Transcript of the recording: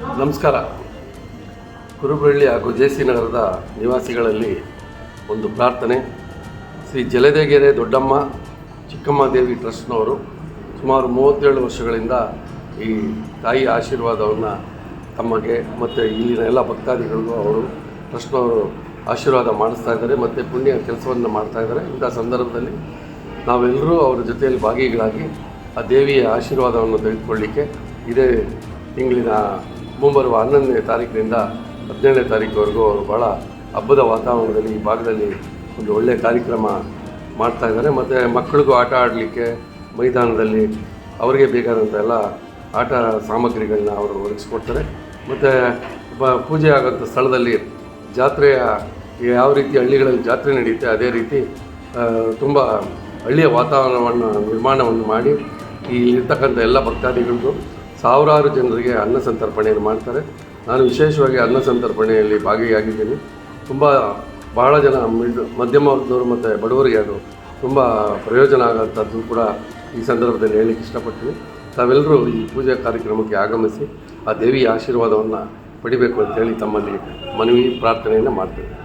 ನಮಸ್ಕಾರ. ಕುರುಬಳ್ಳಿ ಹಾಗೂ J C ನಗರದ ನಿವಾಸಿಗಳಲ್ಲಿ ಒಂದು ಪ್ರಾರ್ಥನೆ. ಶ್ರೀ ಜಲದೇಗೆರೆ ದೊಡ್ಡಮ್ಮ ಚಿಕ್ಕಮ್ಮ ದೇವಿ ಟ್ರಸ್ಟ್ನವರು ಸುಮಾರು ಮೂವತ್ತೇಳು ವರ್ಷಗಳಿಂದ ಈ ತಾಯಿ ಆಶೀರ್ವಾದವನ್ನು ತಮಗೆ ಮತ್ತು ಇಲ್ಲಿನ ಎಲ್ಲ ಭಕ್ತಾದಿಗಳಿಗೂ ಅವರು ಟ್ರಸ್ಟ್ನವರು ಆಶೀರ್ವಾದ ಮಾಡಿಸ್ತಾ ಇದ್ದಾರೆ, ಮತ್ತು ಪುಣ್ಯ ಕೆಲಸವನ್ನು ಮಾಡ್ತಾ ಇದ್ದಾರೆ. ಇಂಥ ಸಂದರ್ಭದಲ್ಲಿ ನಾವೆಲ್ಲರೂ ಅವರ ಜೊತೆಯಲ್ಲಿ ಭಾಗಿಗಳಾಗಿ ಆ ದೇವಿಯ ಆಶೀರ್ವಾದವನ್ನು ತೆಗೆದುಕೊಳ್ಳಿಕ್ಕೆ ಇದೇ ತಿಂಗಳಿನ ಮುಂಬರುವ ಹನ್ನೊಂದನೇ ತಾರೀಕಿನಿಂದ ಹದಿನೇಳನೇ ತಾರೀಕುವರೆಗೂ ಅವರು ಭಾಳ ಹಬ್ಬದ ವಾತಾವರಣದಲ್ಲಿ ಈ ಭಾಗದಲ್ಲಿ ಒಂದು ಒಳ್ಳೆಯ ಕಾರ್ಯಕ್ರಮ ಮಾಡ್ತಾ ಇದ್ದಾರೆ. ಮತ್ತು ಮಕ್ಕಳಿಗೂ ಆಟ ಆಡಲಿಕ್ಕೆ ಮೈದಾನದಲ್ಲಿ ಅವರಿಗೆ ಬೇಕಾದಂಥ ಎಲ್ಲ ಆಟ ಸಾಮಗ್ರಿಗಳನ್ನ ಅವರು ಒದಗಿಸ್ಕೊಡ್ತಾರೆ. ಮತ್ತು ಬ ಪೂಜೆ ಆಗೋಂಥ ಸ್ಥಳದಲ್ಲಿ ಜಾತ್ರೆಯ ಯಾವ ರೀತಿ ಹಳ್ಳಿಗಳಲ್ಲಿ ಜಾತ್ರೆ ನಡೆಯುತ್ತೆ ಅದೇ ರೀತಿ ತುಂಬ ಹಳ್ಳಿಯ ವಾತಾವರಣವನ್ನು ನಿರ್ಮಾಣವನ್ನು ಮಾಡಿ ಈ ಇರ್ತಕ್ಕಂಥ ಎಲ್ಲ ಭಕ್ತಾದಿಗಳಿಗೂ ಸಾವಿರಾರು ಜನರಿಗೆ ಅನ್ನ ಸಂತರ್ಪಣೆಯನ್ನು ಮಾಡ್ತಾರೆ. ನಾನು ವಿಶೇಷವಾಗಿ ಅನ್ನ ಸಂತರ್ಪಣೆಯಲ್ಲಿ ಭಾಗಿಯಾಗಿದ್ದೀನಿ. ತುಂಬ ಬಹಳ ಜನ ಮಿಡ್, ಮಧ್ಯಮ ವರ್ಗದವರು ಮತ್ತು ಬಡವರಿಗೆ ಅದು ತುಂಬ ಪ್ರಯೋಜನ ಆಗೋಂಥದ್ದು ಕೂಡ ಈ ಸಂದರ್ಭದಲ್ಲಿ ಹೇಳಲಿಕ್ಕೆ ಇಷ್ಟಪಡ್ತೀನಿ. ತಾವೆಲ್ಲರೂ ಈ ಪೂಜಾ ಕಾರ್ಯಕ್ರಮಕ್ಕೆ ಆಗಮಿಸಿ ಆ ದೇವಿಯ ಆಶೀರ್ವಾದವನ್ನು ಪಡಿಬೇಕು ಅಂತೇಳಿ ತಮ್ಮಲ್ಲಿ ಮನವಿ, ಪ್ರಾರ್ಥನೆಯನ್ನು ಮಾಡ್ತೇವೆ.